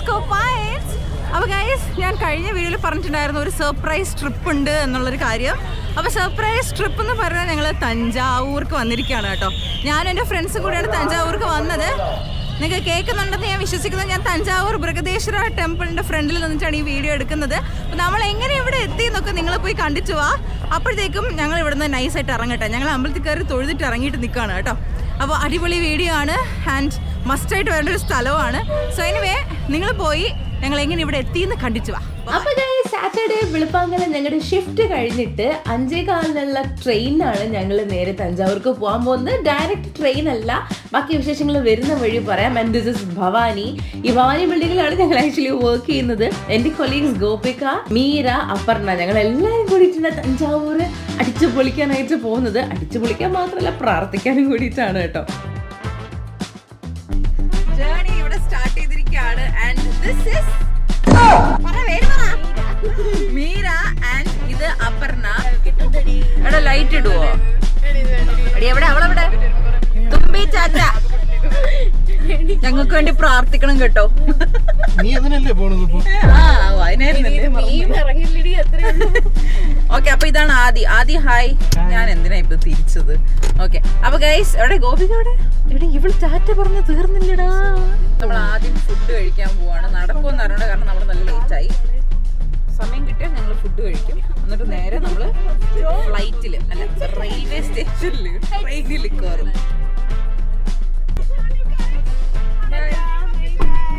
Telescope points അപ്പോൾ guys ഞാൻ കഴിഞ്ഞ വീഡിയോയിൽ പറഞ്ഞിട്ടുണ്ടായിരുന്നു ഒരു സർപ്രൈസ് ട്രിപ്പ് ഉണ്ട് എന്നുള്ളൊരു കാര്യം. അപ്പോൾ സർപ്രൈസ് ട്രിപ്പ് എന്ന് പറഞ്ഞാൽ ഞങ്ങൾ തഞ്ചാവൂർക്ക് വന്നിരിക്കുകയാണ് കേട്ടോ. ഞാനും എന്റെ ഫ്രണ്ട്സും കൂടെയാണ് തഞ്ചാവൂർക്ക് വന്നത്. നിങ്ങൾക്ക് കേൾക്കുന്നുണ്ടെന്ന് ഞാൻ വിശ്വസിക്കുന്നത് ഞാൻ തഞ്ചാവൂർ ബൃഗദേശ്വര ടെമ്പിളിന്റെ ഫ്രണ്ടിൽ നിന്നിട്ടാണ് ഈ വീഡിയോ എടുക്കുന്നത്. അപ്പോൾ നമ്മൾ എങ്ങനെ ഇവിടെ എത്തി എന്നൊക്കെ നിങ്ങൾ പോയി കണ്ടിട്ട് വാ. അപ്പോഴത്തേക്കും ഞങ്ങൾ ഇവിടുന്ന് നൈസായിട്ട് ഇറങ്ങട്ടെ. ഞങ്ങൾ അമ്പലത്തിൽ കയറി തൊഴുതിട്ട് ഇറങ്ങിയിട്ട് നിൽക്കുകയാണ് കേട്ടോ. അപ്പോൾ അടിപൊളി വീഡിയോ ആണ്. ആൻഡ് മസ്റ്റായിട്ട് വേണ്ട ഒരു സ്ഥലമാണ് സോ എനിവേ നിങ്ങൾ പോയി. ഞങ്ങൾ എങ്ങനെ ഇവിടെ എത്തിയെന്ന് കണ്ടിച്ചു വാ. സാറ്റർഡേ വെളുപ്പാങ്കല ഞങ്ങളുടെ ഷിഫ്റ്റ് കഴിഞ്ഞിട്ട് അഞ്ചേ കാലിനുള്ള ട്രെയിനാണ് ഞങ്ങൾ നേരെ തഞ്ചാവൂർക്ക് പോകാൻ പോകുന്നത്. ഡയറക്റ്റ് ട്രെയിൻ അല്ല. ബാക്കി വിശേഷങ്ങൾ വരുന്ന വഴി പറയാം. And this is Bhavani. ഈ ഭവാനി ബിൽഡിങ്ങിലാണ് ഞങ്ങൾ ആക്ച്വലി വർക്ക് ചെയ്യുന്നത്. എന്റെ കൊലീഗ്സ് ഗോപിക മീര അപർണ ഞങ്ങൾ എല്ലാവരും കൂടിയിട്ടുണ്ട് തഞ്ചാവൂർ അടിച്ചു പൊളിക്കാനായിട്ട് പോകുന്നത്. അടിച്ചു പൊളിക്കാൻ മാത്രമല്ല പ്രാർത്ഥിക്കാനും കൂടിയിട്ടാണ് കേട്ടോ. ജേർണി ഇവിടെ സ്റ്റാർട്ട് ചെയ്തിരിക്കുകയാണ്. And this is Meera and ഇത് അപർണ. എടാ ലൈറ്റ് ഇടുവോ? എടി എവിടെ? അവളെവിടെ? തുമ്പി ചാച്ച. ഞങ്ങൾക്ക് വേണ്ടി പ്രാർത്ഥിക്കണം കേട്ടോ. നീ അതിനല്ലേ പോണത് ഓക്കെ അപ്പൊ ഇതാണ് ആദി. ആദി ഹായ് ഞാൻ എന്തിനാ ഇപ്പൊ തിരിച്ചത്? ഓക്കെ അപ്പൊ ഗൈസ് എവിടെ? ഗോപിക എവിടെ? എവിടെ ഇവൾ ചാറ്റ പറഞ്ഞ് തീർന്നില്ലടാ. നമ്മൾ ആദ്യം ഫുഡ് കഴിക്കാൻ പോവാണ്. നടക്കുമെന്ന് അറിയണ്ട കാരണം നമ്മൾ നല്ല ലേറ്റ് ആയി. സമയം കിട്ടിയാൽ ഞങ്ങൾ ഫുഡ് കഴിക്കും എന്നിട്ട് നേരെ നമ്മൾ ഫ്ലൈറ്റിൽ അല്ല റെയിൽവേ സ്റ്റേഷനിൽ ട്രെയിനിൽ കയറും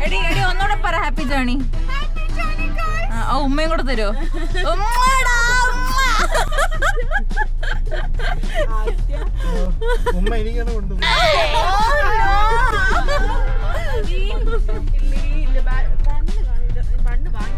എടി എടി ഒന്നുകൂടെ പറ ഹാപ്പി ജേണി ആ ഉമ്മയും കൂടെ തരുമോ ഉമ്മടാ, ഉമ്മ. ഉമ്മ എനിക്കാണ് കൊണ്ടുപോകുന്നത് ചായക്കട വാങ്ങിച്ചാൽ മതിയോ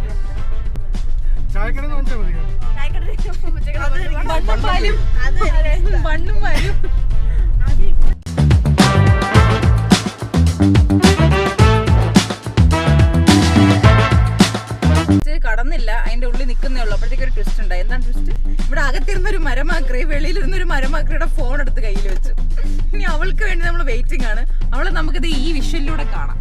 ഇത് കടന്നില്ല അതിന്റെ ഉള്ളിൽ നിൽക്കുന്നേ ഉള്ളൂ. അപ്പോഴത്തേക്ക് ഒരു ട്വിസ്റ്റ് ഉണ്ടായി. എന്താണ് ട്വിസ്റ്റ് ഇവിടെ അകത്തിരുന്ന ഒരു മരമാക്രി വെളിയിലിരുന്ന ഒരു മരമാക്രിയുടെ ഫോൺ എടുത്ത് കയ്യിൽ വെച്ചു. ഇനി അവൾക്ക് വേണ്ടി നമ്മൾ വെയിറ്റിംഗ് ആണ്. അവളെ നമുക്കിത് ഈ വിഷ്വലിലൂടെ കാണാം.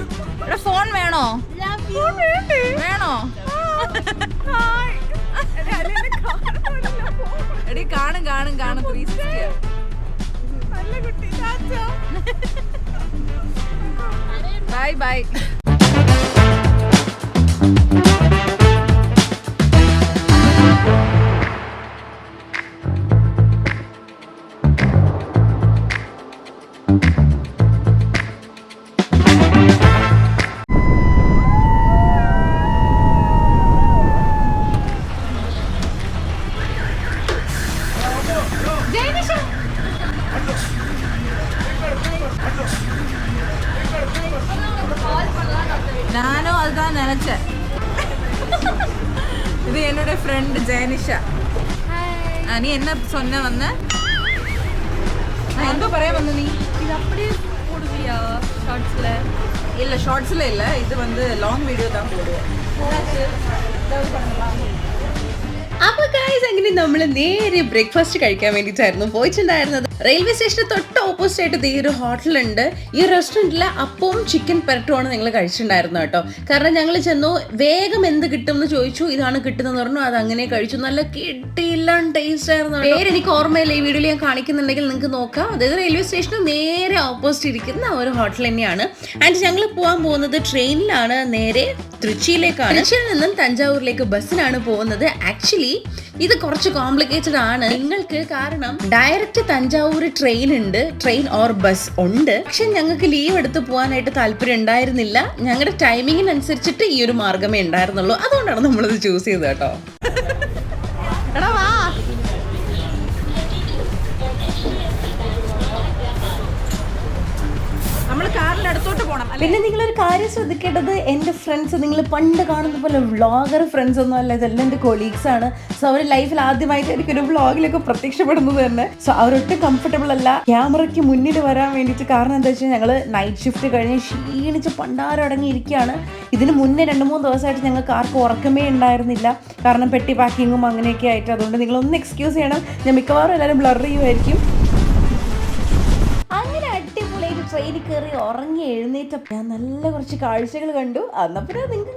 ഇവിടെ ഫോൺ വേണോ? വേണോ? എടി കാണും കാണും കാണും. ത്രീ സിക്സ്റ്റി ബൈ ബൈ தான் நினச்சேன். இது என்னோட ஃப்ரெண்டு ஜெயனிஷா. நீ என்ன சொன்ன வந்த? எந்த பறைய வந்த நீ? இது அப்படியே போடுவியா ஷார்ட்ஸில் இல்லை ஷார்ட்ஸில் இல்லை. இது வந்து லாங் வீடியோ தான் போடுவேன். பண்ணலாம்? അപ്പൊ ഗായ്സ് അങ്ങനെ നമ്മൾ നേരെ ബ്രേക്ക്ഫാസ്റ്റ് കഴിക്കാൻ വേണ്ടിയിട്ടായിരുന്നു പോയിട്ടുണ്ടായിരുന്നത്. റെയിൽവേ സ്റ്റേഷന് തൊട്ട് ഓപ്പോസിറ്റ് ആയിട്ട് ഈ ഒരു ഹോട്ടലുണ്ട് ഈ റെസ്റ്റോറന്റിൽ അപ്പവും ചിക്കൻ പെരട്ടുമാണ് നിങ്ങൾ കഴിച്ചിട്ടുണ്ടായിരുന്നു കേട്ടോ. കാരണം ഞങ്ങൾ ചെന്നു വേഗം എന്ത് കിട്ടും എന്ന് ചോദിച്ചു ഇതാണ് കിട്ടുന്നതെന്ന് പറഞ്ഞു അത് അങ്ങനെ കഴിച്ചു. നല്ല കിട്ടിയില്ല ടേസ്റ്റ് ആയിരുന്നു എനിക്ക് ഓർമ്മയില്ല ഈ വീഡിയോയിൽ ഞാൻ കാണിക്കുന്നുണ്ടെങ്കിൽ നിങ്ങൾക്ക് നോക്കാം. അതായത് റെയിൽവേ സ്റ്റേഷന് നേരെ ഓപ്പോസിറ്റ് ഇരിക്കുന്ന ഒരു ഹോട്ടൽ തന്നെയാണ്. ആൻഡ് ഞങ്ങൾ പോകാൻ പോകുന്നത് ട്രെയിനിലാണ് നേരെ തൃച്ചിയിലേക്കാണ് തൃച്ചിയിൽ നിന്നും തഞ്ചാവൂരിലേക്ക് ബസ്സിനാണ് പോകുന്നത്. ആക്ച്വലി ഇത് കുറച്ച് കോംപ്ലിക്കേറ്റഡ് ആണ്. നിങ്ങൾക്ക് കാരണം ഡയറക്റ്റ് തഞ്ചാവൂർ ട്രെയിൻ ഉണ്ട് ട്രെയിൻ ഓർ ബസ് ഉണ്ട്. പക്ഷെ ഞങ്ങൾക്ക് ലീവ് എടുത്ത് പോകാനായിട്ട് താല്പര്യം ഉണ്ടായിരുന്നില്ല. ഞങ്ങളുടെ ടൈമിങ്ങിനനുസരിച്ചിട്ട് ഈ ഒരു മാർഗമേ ഉണ്ടായിരുന്നുള്ളൂ. അതുകൊണ്ടാണ് നമ്മളിത് ചൂസ് ചെയ്തത് കേട്ടോ. എടാ നമ്മൾ കാറിന്റെ അടുത്തോട്ട് പിന്നെ ഒരു കാര്യം ശ്രദ്ധിക്കേണ്ടത് എന്റെ ഫ്രണ്ട്സ് നിങ്ങൾ പണ്ട് കാണുന്ന പോലെ വ്ളോഗർ ഫ്രണ്ട്സ് ഒന്നും അല്ല ഇതെല്ലാം എന്റെ കൊളീഗ്സ് ആണ്. സോ അവർ ലൈഫിൽ ആദ്യമായിട്ടായിരിക്കും ഒരു വ്ളോഗിലൊക്കെ പ്രത്യക്ഷപ്പെടുന്നത് തന്നെ. സോ അവരൊട്ടും കംഫർട്ടബിൾ അല്ല. ക്യാമറയ്ക്ക് മുന്നിൽ വരാൻ വേണ്ടിയിട്ട് കാരണം എന്താ വെച്ചാൽ ഞങ്ങൾ നൈറ്റ് ഷിഫ്റ്റ് കഴിഞ്ഞ് ക്ഷീണിച്ച് പണ്ടാരം അടങ്ങിയിരിക്കുകയാണ് ഇതിന് മുന്നേ രണ്ട് മൂന്ന് ദിവസമായിട്ട് ഞങ്ങൾക്ക് ആർക്കും ഉറക്കമേ ഉണ്ടായിരുന്നില്ല. കാരണം പെട്ടി പാക്കിങ്ങും അങ്ങനെയൊക്കെ ആയിട്ട്. അതുകൊണ്ട് നിങ്ങളൊന്ന് എക്സ്ക്യൂസ് ചെയ്യണം. ഞാൻ മിക്കവാറും എല്ലാവരും ബ്ലർ ചെയ്യുമായിരിക്കും. അങ്ങനെ ട്രെയിനിൽ കയറി ഉറങ്ങി എഴുന്നേറ്റ ഞാൻ നല്ല കുറച്ച് കാഴ്ചകൾ കണ്ടു. അന്നപ്പോ നിങ്ങൾക്ക്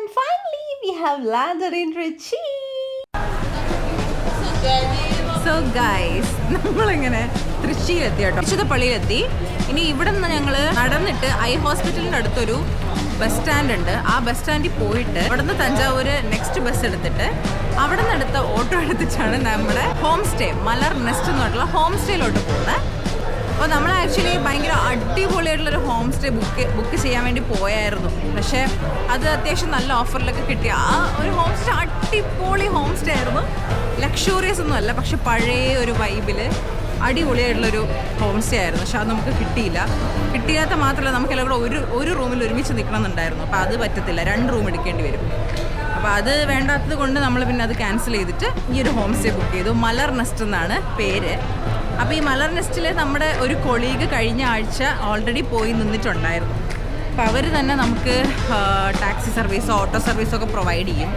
And finally, we have landed in Trichy. So guys നമ്മളിങ്ങനെ തൃശ്ശിയിലെത്തി കേട്ടോ. വിശുദ്ധ പള്ളിയിലെത്തി ഇനി ഇവിടെ നിന്ന് ഞങ്ങൾ നടന്നിട്ട് ഐ ഹോസ്പിറ്റലിന്റെ അടുത്തൊരു ബസ് സ്റ്റാൻഡ് ഉണ്ട്. ആ ബസ് സ്റ്റാൻഡിൽ പോയിട്ട് അവിടെ നിന്ന് തഞ്ചാവൂര് നെക്സ്റ്റ് ബസ് എടുത്തിട്ട് അവിടെ നിന്ന് എടുത്ത ഓട്ടോ എടുത്തിട്ടാണ് നമ്മുടെ ഹോം സ്റ്റേ മലർ നെസ്റ്റ് എന്ന് പറഞ്ഞിട്ടുള്ള ഹോം സ്റ്റേയിലോട്ട് പോകുന്നത്. അപ്പോൾ നമ്മൾ ആക്ച്വലി ഭയങ്കര അടിപൊളിയായിട്ടുള്ളൊരു ഹോം സ്റ്റേ ബുക്ക് ബുക്ക് ചെയ്യാൻ വേണ്ടി പോയായിരുന്നു. പക്ഷേ അത് അത്യാവശ്യം നല്ല ഓഫറിലൊക്കെ കിട്ടിയ ആ ഒരു ഹോം സ്റ്റേ അടിപൊളി ഹോം സ്റ്റേ ആയിരുന്നു. ലക്ഷൂറിയസ് ഒന്നും അല്ല പക്ഷെ പഴയ ഒരു വൈബിൽ അടിപൊളിയായിട്ടുള്ളൊരു ഹോം സ്റ്റേ ആയിരുന്നു. പക്ഷെ അത് നമുക്ക് കിട്ടിയില്ല. കിട്ടിയാത്ത മാത്രമല്ല നമുക്ക് എല്ലാം കൂടെ ഒരു ഒരു റൂമിൽ ഒരുമിച്ച് നിൽക്കണമെന്നുണ്ടായിരുന്നു അപ്പോൾ അത് പറ്റത്തില്ല. രണ്ട് റൂം എടുക്കേണ്ടി വരും. അപ്പോൾ അത് വേണ്ടാത്തത് കൊണ്ട് നമ്മൾ പിന്നെ അത് ക്യാൻസൽ ചെയ്തിട്ട് ഈ ഒരു ഹോം സ്റ്റേ ബുക്ക് ചെയ്തു. മലർ നെസ്റ്റ് എന്നാണ് പേര്. അപ്പോൾ ഈ മലർ നെസ്റ്റിൽ നമ്മുടെ ഒരു കൊളീഗ് കഴിഞ്ഞ ആഴ്ച ഓൾറെഡി പോയി നിന്നിട്ടുണ്ടായിരുന്നു. അപ്പോൾ അവർ തന്നെ നമുക്ക് ടാക്സി സർവീസോ ഓട്ടോ സർവീസോ ഒക്കെ പ്രൊവൈഡ് ചെയ്യും.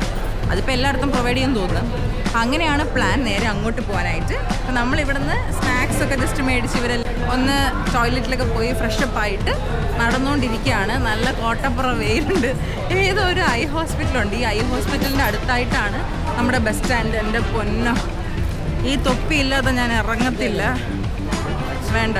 അതിപ്പോൾ എല്ലായിടത്തും പ്രൊവൈഡ് ചെയ്യാൻ തോന്നുന്നു. അങ്ങനെയാണ് പ്ലാൻ നേരെ അങ്ങോട്ട് പോകാനായിട്ട്. അപ്പോൾ നമ്മൾ ഇവിടുന്ന് സ്നാക്സ് ഒക്കെ ജസ്റ്റ് മേടിച്ച് ഇവരെല്ലാം ഒന്ന് ടോയ്ലറ്റിലൊക്കെ പോയി ഫ്രഷപ്പ് ആയിട്ട് നടന്നുകൊണ്ടിരിക്കുകയാണ് നല്ല കോട്ടപ്പുറ വെയിലുണ്ട്. ഏതോ ഒരു ഐ ഹോസ്പിറ്റലുണ്ട് ഈ ഐ ഹോസ്പിറ്റലിന്റെ അടുത്തായിട്ടാണ് നമ്മുടെ ബസ് സ്റ്റാൻഡ് എന്റെ പൊന്നോ ഈ തൊപ്പി ഇല്ലാതെ ഞാൻ ഇറങ്ങത്തില്ല. വേണ്ട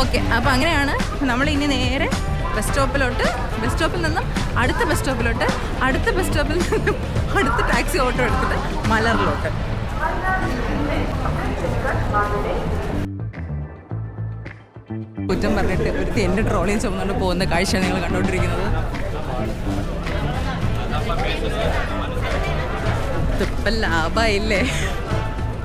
ഓക്കെ അപ്പോൾ അങ്ങനെയാണ് നമ്മൾ ഇനി നേരെ ബസ് സ്റ്റോപ്പിലോട്ട് ബസ് സ്റ്റോപ്പിൽ നിന്നും അടുത്ത ബസ് സ്റ്റോപ്പിലോട്ട് അടുത്ത ബസ് സ്റ്റോപ്പിൽ നിന്നും അടുത്ത ടാക്സി ഓട്ടോ എടുത്തിട്ട് മലറിലോട്ട്. കുറ്റം പറഞ്ഞിട്ട് ഒരു എന്റെ ട്രോളിയും ചുമന്നുകൊണ്ട് പോകുന്ന കാഴ്ചയാണ് നിങ്ങൾ കണ്ടുകൊണ്ടിരിക്കുന്നത്. ഇതിപ്പം ലാഭമായില്ലേ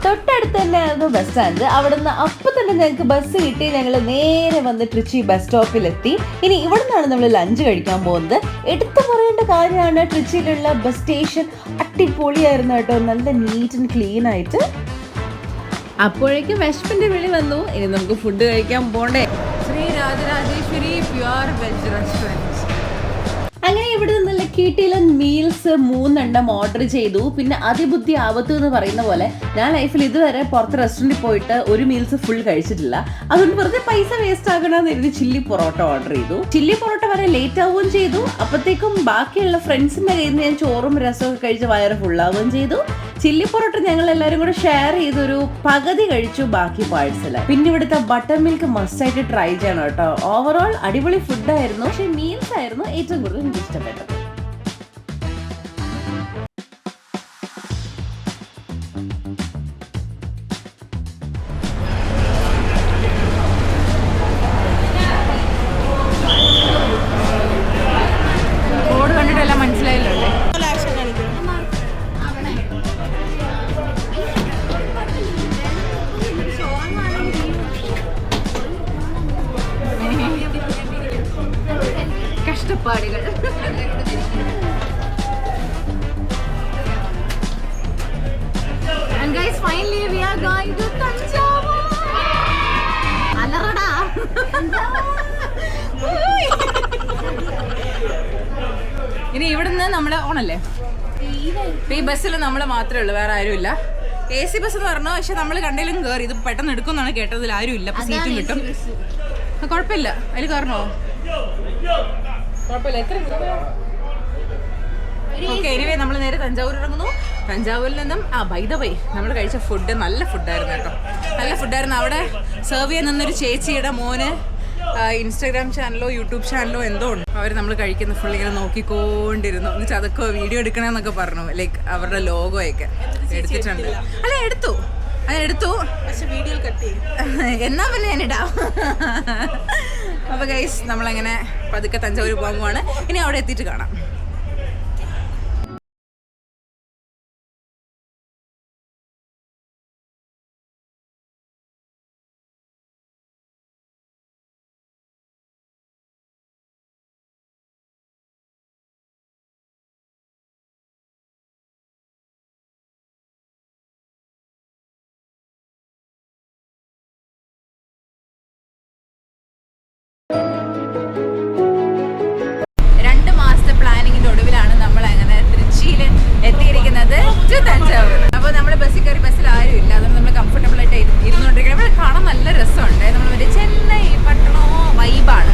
തൊട്ടടുത്ത് തന്നെയായിരുന്നു ബസ് സ്റ്റാൻഡ് അവിടുന്ന് അപ്പൊ തന്നെ ഞങ്ങൾക്ക് ബസ് കിട്ടി. ഞങ്ങൾ നേരെ വന്ന് ട്രിച്ചി ബസ് സ്റ്റോപ്പിലെത്തി ഇനി ഇവിടെ നിന്നാണ് നമ്മൾ ലഞ്ച് കഴിക്കാൻ പോകുന്നത്. എടുത്തു പറയേണ്ട കാര്യമാണ് ട്രിച്ചിയിലുള്ള ബസ് സ്റ്റേഷൻ അടിപൊളിയായിരുന്നു കേട്ടോ. നല്ല നീറ്റ് ആൻഡ് ക്ലീൻ ആയിട്ട്. അപ്പോഴേക്കും വിശപ്പിന്റെ വിളി വന്നു. ഇനി നമുക്ക് ഫുഡ് കഴിക്കാൻ പോണ്ടേ. Sri Rajarajeshwari pure veg restaurant കിട്ടിയിലൻ meals മൂന്നെണ്ണം ഓർഡർ ചെയ്തു. പിന്നെ അതിബുദ്ധി ആവത്തു എന്ന് പറയുന്ന പോലെ ഞാൻ ലൈഫിൽ ഇതുവരെ പുറത്ത് റെസ്റ്റോറന്റിൽ പോയിട്ട് ഒരു മീൽസ് ഫുൾ കഴിച്ചിട്ടില്ല. അതുകൊണ്ട് വെറുതെ പൈസ വേസ്റ്റ് ആകണമെന്ന് എഴുതി ചില്ലി പൊറോട്ട ഓർഡർ ചെയ്തു. ചില്ലി പൊറോട്ട വരെ ലേറ്റ് ആവുകയും ചെയ്തു. അപ്പോഴത്തേക്കും ബാക്കിയുള്ള ഫ്രണ്ട്സിന്റെ കയ്യിൽ നിന്ന് ഞാൻ ചോറും രസവും ഒക്കെ കഴിച്ച് വയറ് ഫുള്ളാവുകയും ചെയ്തു. ചില്ലി പൊറോട്ട ഞങ്ങൾ എല്ലാവരും കൂടെ ഷെയർ ചെയ്തൊരു പകുതി കഴിച്ചു ബാക്കി പാഴ്സൽ പിന്നെ ഇവിടുത്തെ ബട്ടർ മിൽക്ക് മസ്റ്റായിട്ട് ട്രൈ ചെയ്യണം കേട്ടോ. ഓവറോൾ അടിപൊളി ഫുഡായിരുന്നു പക്ഷേ മീൽസ് ആയിരുന്നു ഏറ്റവും കൂടുതൽ എനിക്ക് ഇഷ്ടപ്പെട്ടത്. എ സി ബസ് എന്ന് പറഞ്ഞു പക്ഷെ നമ്മൾ കണ്ടേലും കയറി ഇത് പെട്ടെന്ന് എടുക്കുമെന്നാണ് കേട്ടതിൽ ആരും ഇല്ല. അപ്പൊ സീറ്റും കിട്ടും. കുഴപ്പമില്ല അതിൽ കയറണോ കുഴപ്പമില്ല എത്ര ഓക്കെ എനിവേ നമ്മൾ നേരെ തഞ്ചാവൂർ ഇറങ്ങുന്നു. തഞ്ചാവൂരിൽ നിന്നും ആ ബൈ ദ ബൈ നമ്മൾ കഴിച്ച ഫുഡ് നല്ല ഫുഡായിരുന്നു കേട്ടോ. നല്ല ഫുഡായിരുന്നു അവിടെ സെർവ് ചെയ്യാൻ നിന്നൊരു ചേച്ചിയുടെ മോന് ഇൻസ്റ്റാഗ്രാം ചാനലോ യൂട്യൂബ് ചാനലോ എന്തോ ഉണ്ട്. അവർ നമ്മൾ കഴിക്കുന്ന ഫുൾ ഇങ്ങനെ നോക്കിക്കൊണ്ടിരുന്നു. എന്നിട്ട് അതൊക്കെ വീഡിയോ എടുക്കണമെന്നൊക്കെ പറഞ്ഞു. ലൈക്ക് അവരുടെ ലോഗോയൊക്കെ എടുത്തിട്ടുണ്ട്. അല്ല എടുത്തു. അത് എടുത്തു. പക്ഷെ വീഡിയോ കട്ട് എന്നാ പിന്നെ ഞാൻ ഇടാം. അപ്പൊ ഗൈസ് നമ്മളങ്ങനെ പതുക്കെ തഞ്ചാവൂർ പോകാൻ പോവാണ്. ഇനി അവിടെ എത്തിയിട്ട് കാണാം. To തഞ്ചാവൂർ അപ്പോൾ നമ്മൾ ബസ്സിൽ കയറി ബസ്സിൽ ആരും ഇല്ല. അതുകൊണ്ട് നമ്മൾ കംഫർട്ടബിൾ ആയിട്ട് ഇരു- ഇരുന്നുകൊണ്ടിരിക്കുന്നത് ഇവിടെ കാണാൻ നല്ല രസമുണ്ട്. നമ്മൾ മറ്റേ ചെന്നൈ പട്ടണോ വൈബാണ്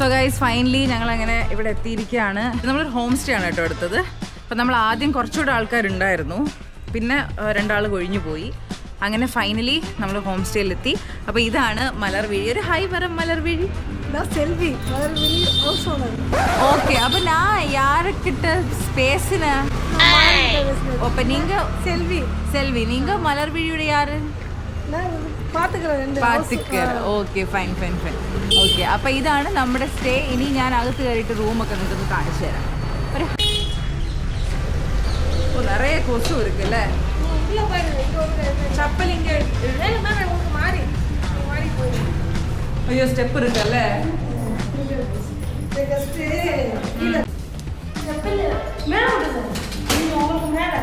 സോ ഗൈസ് ഫൈനലി ഞങ്ങൾ അങ്ങനെ ഇവിടെ എത്തിയിരിക്കുകയാണ്. നമ്മളൊരു ഹോം സ്റ്റേ ആണ് കേട്ടോ എടുത്തത് അപ്പം നമ്മൾ ആദ്യം കുറച്ചുകൂടെ ആൾക്കാരുണ്ടായിരുന്നു. പിന്നെ രണ്ടാൾ കൊഴിഞ്ഞു പോയി. അങ്ങനെ ഫൈനലി നമ്മൾ ഹോം സ്റ്റേയിലെത്തി അപ്പോൾ ഇതാണ് മലർവീഴി. ഒരു ഹൈ വരം മലർവീഴി. സെൽഫി ഓക്കെ അപ്പൊ ഞാൻ യാരക്കിട്ട സ്പേസിന് oh, അപ്പൊ നീങ്ക സെൽഫി സെൽഫി നീങ്ക മലർവീഴിയുടെ യാര് okay fine fine fine okay അപ്പോൾ ഇതാണ് നമ്മുടെ സ്റ്റേ ഇനി ഞാൻ അകത്ത് കയറിയിട്ട് റൂമൊക്കെ നിങ്ങൾക്ക് ഒന്ന് കാണിച്ചു തരാം നിറയെ കൊസു ഇരിക്കും അല്ലേ അയ്യോ സ്റ്റെപ്പ് ഇരിക്കല്ലേ மேலே மேலே உங்களுக்கு மேலே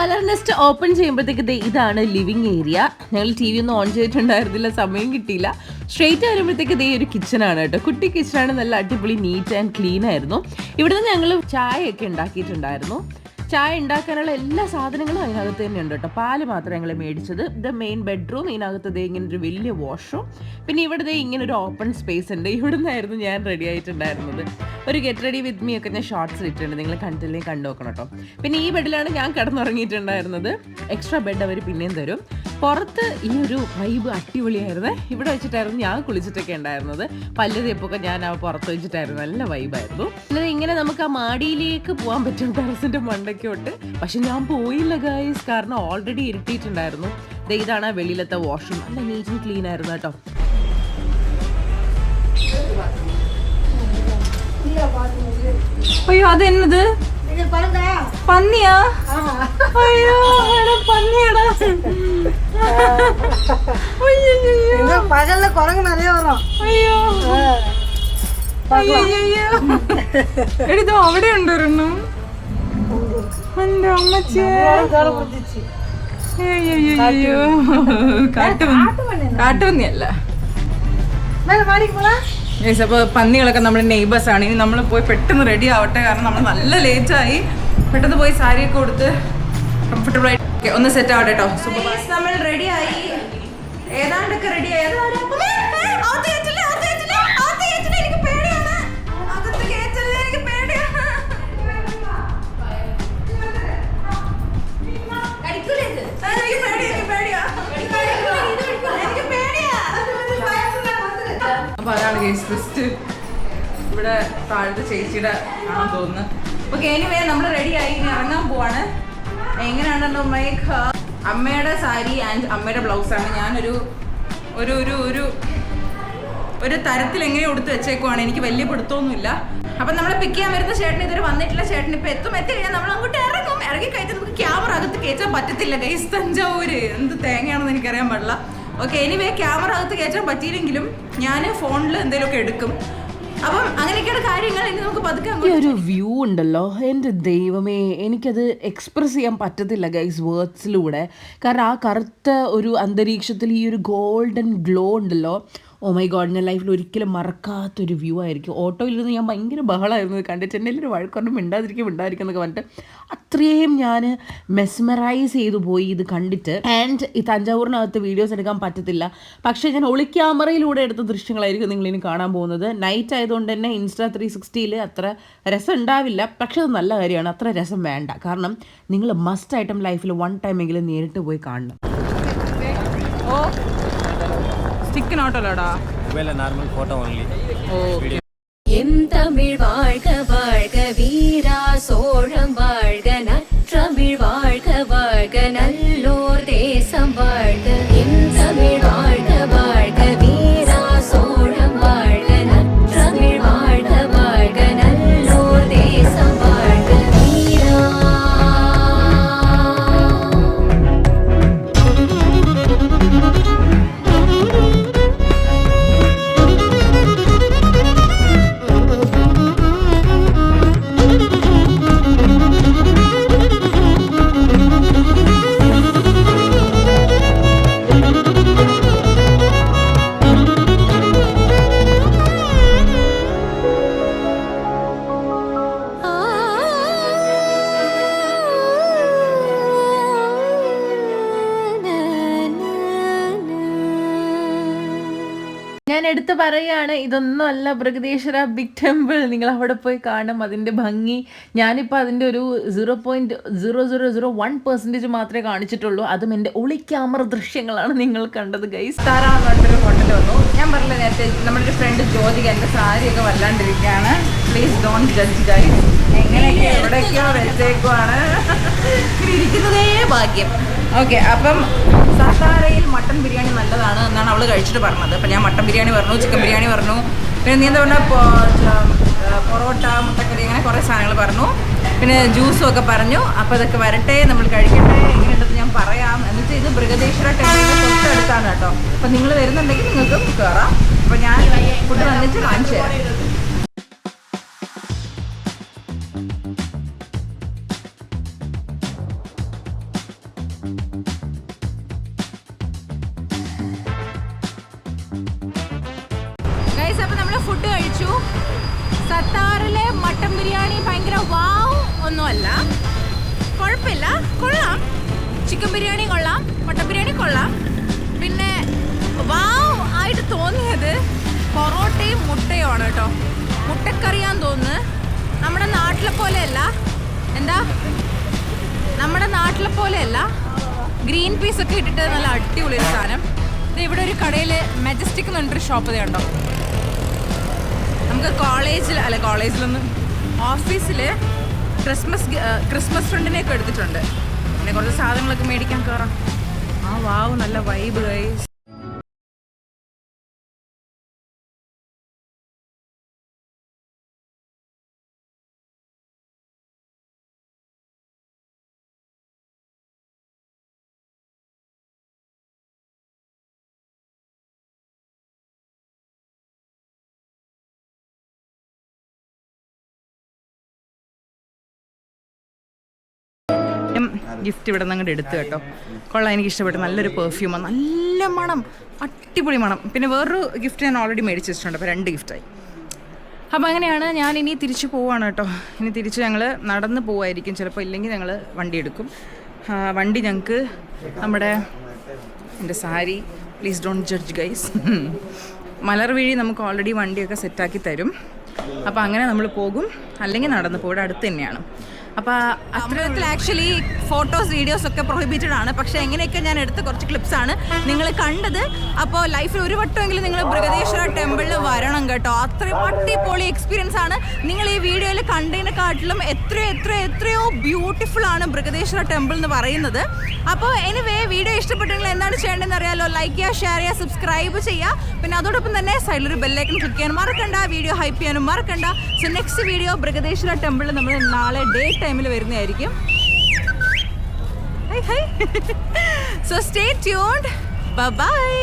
മലർ നെസ്റ്റ് ഓപ്പൺ ചെയ്യുമ്പോഴത്തേക്ക് ഇതാണ് ലിവിങ് ഏരിയ ഞങ്ങൾ ടി വി ഒന്നും ഓൺ ചെയ്തിട്ടുണ്ടായിരുന്നില്ല സമയം കിട്ടിയില്ല. സ്ട്രെയിറ്റ് വരുമ്പോഴത്തേക്ക് ദേ ഒരു കിച്ചൺ ആണ് കേട്ടോ. കുട്ടി കിച്ചണാണ് നല്ല അടിപൊളി നീറ്റ് ആൻഡ് ക്ലീൻ ആയിരുന്നു. ഇവിടുന്ന് ഞങ്ങൾ ചായയൊക്കെ ഉണ്ടാക്കിയിട്ടുണ്ടായിരുന്നു. ചായ ഉണ്ടാക്കാനുള്ള എല്ലാ സാധനങ്ങളും അതിനകത്ത് തന്നെ ഉണ്ട് കേട്ടോ. പാൽ മാത്രമേ ഞങ്ങൾ മേടിച്ചത്. ഇത് മെയിൻ ബെഡ്റൂം ഇതിനകത്ത് ദേ ഇങ്ങനെ ഒരു വലിയ വാഷും പിന്നെ ഇവിടെ ദേ ഇങ്ങനെ ഒരു ഓപ്പൺ സ്പേസ് ഉണ്ട്. ഇവിടെ നിന്നായിരുന്നു ഞാൻ റെഡി ആയിട്ടുണ്ടായിരുന്നത്. ഒരു ഗെറ്റ് റെഡി വിത്ത് മീ ഒക്കെ ഞാൻ ഷോർട്സ് ഇട്ടിട്ടുണ്ട്. നിങ്ങൾ കണ്ടില്ലെങ്കിൽ കണ്ടു നോക്കണം കേട്ടോ. പിന്നെ ഈ ബെഡിലാണ് ഞാൻ കിടന്നുറങ്ങിയിട്ടുണ്ടായിരുന്നത്. എക്സ്ട്രാ ബെഡ് അവർ പിന്നെയും തരും. പുറത്ത് ഈ ഒരു വൈബ് അടിപൊളിയായിരുന്നേ. ഇവിടെ വെച്ചിട്ടായിരുന്നു ഞാൻ കുളിച്ചിട്ടൊക്കെ ഉണ്ടായിരുന്നത്. പല്ല് തേപ്പൊക്കെ ഞാൻ ആ പുറത്ത് വെച്ചിട്ടായിരുന്നു. നല്ല വൈബായിരുന്നു അല്ലാതെ ഇങ്ങനെ നമുക്ക് ആ മാടിയിലേക്ക് പോകാൻ പറ്റും. ഒക്കെ ഉണ്ട് പക്ഷെ ഞാൻ പോയില്ല ഗൈസ് കാരണം ഓൾറെഡി ഇരുട്ടിയിട്ടുണ്ടായിരുന്നു. ഇതാണ് വെളിയിലത്തെ വാഷ്റൂം നല്ല നീറ്റും ക്ലീൻ ആയിരുന്നു കേട്ടോ. അയ്യോ അതെന്നത്? പന്നിയാ? അയ്യോ മേഡം പന്നിയടാ. പകലിൽ കുരങ്ങ് നിറയെ അയ്യോ. അയ്യോ എടീ അവിടെ ഉണ്ടോ എന്റെ അമ്മച്ചേ? അയ്യോ കാട്ടുപന്നിയല്ല അപ്പോൾ പന്നികളൊക്കെ നമ്മുടെ നെയ്ബേഴ്സ് ആണ്. ഇനി നമ്മൾ പോയി പെട്ടെന്ന് റെഡി ആവട്ടെ. കാരണം നമ്മൾ നല്ല ലേറ്റ് ആയി. പെട്ടെന്ന് പോയി സാരി ഒക്കെ കൊടുത്ത് കംഫർട്ടബിൾ ആയിട്ട് ഒന്ന് സെറ്റ് ആവട്ടെ കേട്ടോ നമ്മൾ റെഡി ആയി. ഏതാണ്ടൊക്കെ റെഡി ആയി. അപ്പൊ അതാണ് ഗേസ് ഫസ്റ്റ് ഇവിടെ താഴത്തെ ചേച്ചിയുടെ ആണെന്ന് തോന്നുന്നു. ഓക്കെ എനിവേ നമ്മൾ റെഡി ആയി ഇനി ഇറങ്ങാൻ പോവാണ്. എങ്ങനെയാണല്ലോ മൈക്ക് അമ്മയുടെ സാരി ആൻഡ് അമ്മയുടെ ബ്ലൗസാണ് ഞാനൊരു ഒരു ഒരു ഒരു ഒരു തരത്തിൽ എങ്ങനെ കൊടുത്ത് വെച്ചേക്കുവാണ്. എനിക്ക് വലിയ പിടുത്തമൊന്നുമില്ല. അപ്പം നമ്മളെ പിക്ക് ചെയ്യാൻ വരുന്ന ചേട്ടൻ ഇതുവരെ വന്നിട്ടില്ല. ചേട്ടൻ ഇപ്പം എത്തും എത്തി കഴിഞ്ഞാൽ നമ്മൾ അങ്ങോട്ട് ഇറങ്ങും. ഇറങ്ങി കഴിഞ്ഞാൽ നമുക്ക് ക്യാമറ അകത്ത് കയറ്റാൻ പറ്റത്തില്ല ഗൈസ് തഞ്ചാവൂര്. എന്ത് തേങ്ങയാണെന്ന് എനിക്കറിയാൻ പാടില്ല. ഓക്കെ എനിവേ ക്യാമറ അകത്ത് കയറ്റാൻ പറ്റിയില്ലെങ്കിലും ഞാൻ ഫോണിൽ എന്തെങ്കിലുമൊക്കെ എടുക്കും. അപ്പം അങ്ങനെയൊക്കെയുള്ള കാര്യങ്ങൾ. ഇനി നമുക്ക് പതുക്കെ ഈ ഒരു വ്യൂ ഉണ്ടല്ലോ. എന്റെ ദൈവമേ എനിക്കത് എക്സ്പ്രസ് ചെയ്യാൻ പറ്റത്തില്ല ഗൈസ് വേർഡ്സിലൂടെ കാരണം ആ കറുത്ത ഒരു അന്തരീക്ഷത്തിൽ ഈ ഒരു ഗോൾഡൻ ഗ്ലോ ഉണ്ടല്ലോ. ഓ മൈ ഗോഡ് ഞാൻ ലൈഫിൽ ഒരിക്കലും മറക്കാത്തൊരു വ്യൂ ആയിരിക്കും. ഓട്ടോയിൽ നിന്ന് ഞാൻ ഭയങ്കര ബഹളമായിരുന്നു കണ്ടിട്ട് എന്റെ ഒരു വഴക്കൊന്നും മിണ്ടാതിരിക്കും മിണ്ടാതിരിക്കും എന്നൊക്കെ പറഞ്ഞിട്ട് അത്രയും ഞാൻ മെസ്മറൈസ് ചെയ്തു പോയി ഇത് കണ്ടിട്ട്. ആൻഡ് ഈ തഞ്ചാവൂരിനകത്ത് വീഡിയോസ് എടുക്കാൻ പറ്റത്തില്ല. പക്ഷേ ഞാൻ ഒളി ക്യാമറയിലൂടെ എടുത്ത ദൃശ്യങ്ങളായിരിക്കും നിങ്ങൾ ഇനി കാണാൻ പോകുന്നത്. നൈറ്റ് ആയതുകൊണ്ട് തന്നെ ഇൻസ്റ്റാ ത്രീ സിക്സ്റ്റിയിൽ അത്ര രസം ഉണ്ടാവില്ല. പക്ഷേ അത് നല്ല കാര്യമാണ്. അത്ര രസം വേണ്ട. കാരണം നിങ്ങൾ മസ്റ്റ് ഐറ്റം ലൈഫിൽ വൺ ടൈമെങ്കിലും നേരിട്ട് പോയി കാണണം. ஸ்டிக் நாட் அலோடா மொபைல்ல நார்மல் போட்டோ ஒன்லி எம் தமிழ் வாழ்க வாழ்க வீரா சோழம் வாழ்க. ഞാൻ എടുത്തു പറയുകയാണ് ഇതൊന്നും അല്ല ബൃഗദേശ്വര ബിഗ് ടെമ്പിൾ നിങ്ങൾ അവിടെ പോയി കാണും അതിന്റെ ഭംഗി ഞാനിപ്പോൾ അതിന്റെ ഒരു zero point zero zero zero one percentage മാത്രമേ കാണിച്ചിട്ടുള്ളൂ. അതും എന്റെ ഒളി ക്യാമറ ദൃശ്യങ്ങളാണ് നിങ്ങൾ കണ്ടത് ഗൈസ് താര ഒരു ഹോട്ടൽ വന്നു. ഞാൻ പറഞ്ഞ നേരത്തെ നമ്മുടെ ഒരു ഫ്രണ്ട് ജ്യോതിക എന്റെ സാരിയൊക്കെ വല്ലാണ്ടിരിക്കുകയാണ്. പ്ലീസ് ഡോണ്ട് ജഡ്ജ് ഗൈസ് എങ്ങനെയൊക്കെ എവിടെയൊക്കെയോ വെച്ചേക്കുവാണ്. ഇരിക്കുന്നതേ ഭാഗ്യം. ഓക്കെ അപ്പം സത്താരയിൽ മട്ടൻ ബിരിയാണി നല്ലതാണ് എന്നാണ് അവൾ കഴിച്ചിട്ട് പറഞ്ഞത്. അപ്പം ഞാൻ മട്ടൻ ബിരിയാണി പറഞ്ഞു ചിക്കൻ ബിരിയാണി പറഞ്ഞു. പിന്നെ നീ എന്താ പറഞ്ഞാൽ പൊറോട്ട മുട്ടക്കറി അങ്ങനെ കുറേ സാധനങ്ങൾ പറഞ്ഞു. പിന്നെ ജ്യൂസും ഒക്കെ പറഞ്ഞു. അപ്പോൾ ഇതൊക്കെ വരട്ടെ നമ്മൾ കഴിക്കട്ടെ എങ്ങനെയുണ്ടെന്ന് ഞാൻ പറയാം. എന്നിട്ട് ഇത് മൃഗദേശ്വര ടെമ്പിളിന്റെ തൊട്ടടുത്താണ് കേട്ടോ. അപ്പം നിങ്ങൾ വരുന്നുണ്ടെങ്കിൽ നിങ്ങൾക്ക് കയറാം അപ്പോൾ ഞാൻ ഫുഡ് വന്നിട്ട് കാണിച്ചു തരാം. പിന്നെ വാവ് ആയിട്ട് തോന്നിയത് പൊറോട്ടയും മുട്ടയുമാണ് കേട്ടോ. മുട്ടക്കറിയാന്ന് തോന്നുന്നു. നമ്മുടെ നാട്ടിലെ പോലെയല്ല. എന്താ? നമ്മുടെ നാട്ടിലെ പോലെയല്ല. ഗ്രീൻ പീസ് ഒക്കെ ഇട്ടിട്ട് നല്ല അടിപൊളി ഒരു സാധനം. ഇവിടെ ഒരു കടയിൽ മെജസ്റ്റിക് എന്ന് പറഞ്ഞിട്ടൊരു ഷോപ്പ് കണ്ടോ നമുക്ക് കോളേജിൽ അല്ല കോളേജിലൊന്നും ഓഫീസിൽ ക്രിസ്മസ് ക്രിസ്മസ് ഫ്രണ്ടിനെയൊക്കെ എടുത്തിട്ടുണ്ട്. പിന്നെ കുറച്ച് സാധനങ്ങളൊക്കെ മേടിക്കാൻ കയറാം ആ വാവ് നല്ല വൈബ് ഗിഫ്റ്റ് ഇവിടെ നിന്ന് അങ്ങോട്ട് എടുത്തു കേട്ടോ. കൊള്ളാം എനിക്ക് ഇഷ്ടപ്പെട്ടു. നല്ലൊരു പെർഫ്യൂമാണ് നല്ല മണം. അടിപൊളി മണം. പിന്നെ വേറൊരു ഗിഫ്റ്റ് ഞാൻ ഓൾറെഡി മേടിച്ച് വെച്ചിട്ടുണ്ട്. അപ്പോൾ രണ്ട് ഗിഫ്റ്റായി അപ്പോൾ അങ്ങനെയാണ് ഞാൻ ഇനി തിരിച്ചു പോവാണ് കേട്ടോ. ഇനി തിരിച്ച് ഞങ്ങൾ നടന്ന് പോവായിരിക്കും. ചിലപ്പോൾ ഇല്ലെങ്കിൽ ഞങ്ങൾ വണ്ടി എടുക്കും. വണ്ടി ഞങ്ങൾക്ക് നമ്മുടെ എന്റെ sari. Please don't judge guys Malar വഴി നമുക്ക് ഓൾറെഡി വണ്ടിയൊക്കെ സെറ്റാക്കി തരും. അപ്പോൾ അങ്ങനെ നമ്മൾ പോകും. അല്ലെങ്കിൽ നടന്ന് പോകും. അടുത്ത് തന്നെയാണ്. അപ്പോൾ അത്തരത്തിൽ ആക്ച്വലി ഫോട്ടോസ് വീഡിയോസ് ഒക്കെ പ്രൊഹിബിറ്റഡ് ആണ്. പക്ഷേ എങ്ങനെയൊക്കെ ഞാൻ എടുത്ത കുറച്ച് ക്ലിപ്സ് ആണ് നിങ്ങൾ കണ്ടത്. അപ്പോൾ ലൈഫിൽ ഒരു വട്ടമെങ്കിലും നിങ്ങൾ ബൃഗദേശ്വര ടെമ്പിളിൽ വരണം കേട്ടോ. അത്രയും അടിപൊളി എക്സ്പീരിയൻസ് ആണ്. നിങ്ങൾ ഈ വീഡിയോയിൽ കണ്ടതിനെക്കാട്ടിലും എത്രയോ എത്രയോ എത്രയോ ബ്യൂട്ടിഫുൾ ആണ് ബൃഗദേശ്വര ടെമ്പിൾ എന്ന് പറയുന്നത്. അപ്പോൾ എനിവേ വീഡിയോ ഇഷ്ടപ്പെട്ടെങ്കിൽ എന്താണ് ചെയ്യേണ്ടതെന്ന് അറിയാലോ. ലൈക്ക് ചെയ്യുക ഷെയർ ചെയ്യുക സബ്സ്ക്രൈബ് ചെയ്യുക. പിന്നെ അതോടൊപ്പം തന്നെ സൈഡിലൊരു ബെല്ലൈക്കൺ ക്ലിക്ക് ചെയ്യാൻ മറക്കണ്ട. വീഡിയോ ഹൈപ്പ് ചെയ്യാനും മറക്കണ്ട. സോ നെക്സ്റ്റ് വീഡിയോ ബൃഗദേശ്വര ടെമ്പിളിൽ നമ്മൾ നാളെ ഡേ ടൈമിൽ വരുന്നതായിരിക്കും. So stay tuned by